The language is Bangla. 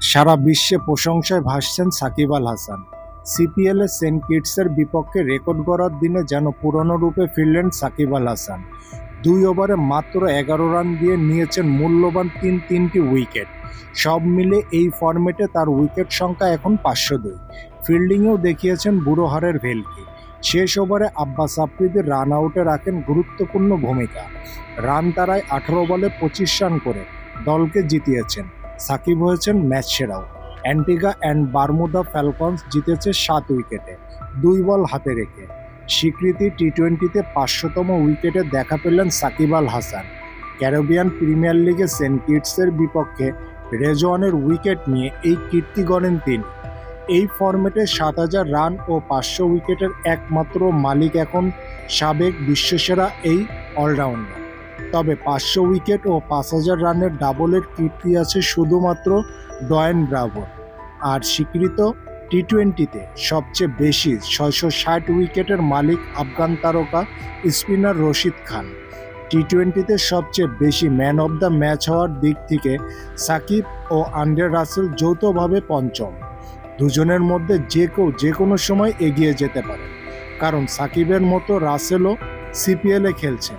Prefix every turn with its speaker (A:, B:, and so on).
A: সারা বিশ্বে প্রশংসায় ভাসছেন সাকিব আল হাসান। সিপিএল সেন্ট কিটসের বিপক্ষে রেকর্ড গড়ার দিনে যেন পুরনো রূপে ফিরলেন সাকিব আল হাসান। দুই ওভারে মাত্র এগারো রান দিয়ে নিয়েছেন মূল্যবান তিন তিনটি উইকেট। সব মিলে এই ফরম্যাটে তার উইকেট সংখ্যা এখন পাঁচশো দুই। ফিল্ডিংয়েও দেখিয়েছেন বুড়ো হারের ভেলকি। শেষ ওভারে আব্বাস আফ্রিদির রান আউটে রাখেন গুরুত্বপূর্ণ ভূমিকা। রান তারায় আঠারো বলে পঁচিশ রান করে দলকে জিতিয়েছেন। সাকিব হয়েছেন ম্যাচ সেরাও। অ্যান্টিগা অ্যান্ড বারমুদা ফ্যালকনস জিতেছে সাত উইকেটে, দুই বল হাতে রেখে। স্বীকৃতি টি টোয়েন্টিতে পাঁচশোতম উইকেটে দেখা পেলেন সাকিব আল হাসান। ক্যারিবিয়ান প্রিমিয়ার লিগে সেন্ট কিটসের বিপক্ষে রেজওয়ানের উইকেট নিয়ে এই কীর্তি গড়েন তিনি। এই ফরম্যাটে সাত হাজার রান ও পাঁচশো উইকেটের একমাত্র মালিক এখন সাবেক বিশ্বসেরা এই অলরাউন্ডার। তবে পাঁচশো উইকেট ও পাঁচ হাজার রানের ডাবলের কীর্তি আছে শুধুমাত্র ডয়েন ব্রাভোর আর স্বীকৃত টি টোয়েন্টিতে সবচেয়ে বেশি ছয়শো ষাট উইকেটের মালিক আফগান তারকা স্পিনার রশিদ খান। টি টোয়েন্টিতে সবচেয়ে বেশি ম্যান অব দ্য ম্যাচ হওয়ার দিক থেকে সাকিব ও আন্ডার রাসেল যৌথভাবে পঞ্চম। দুজনের মধ্যে যে কেউ যে কোনো সময় এগিয়ে যেতে পারে। কারণ সাকিবের মতো রাসেলও সিপিএলে খেলছেন।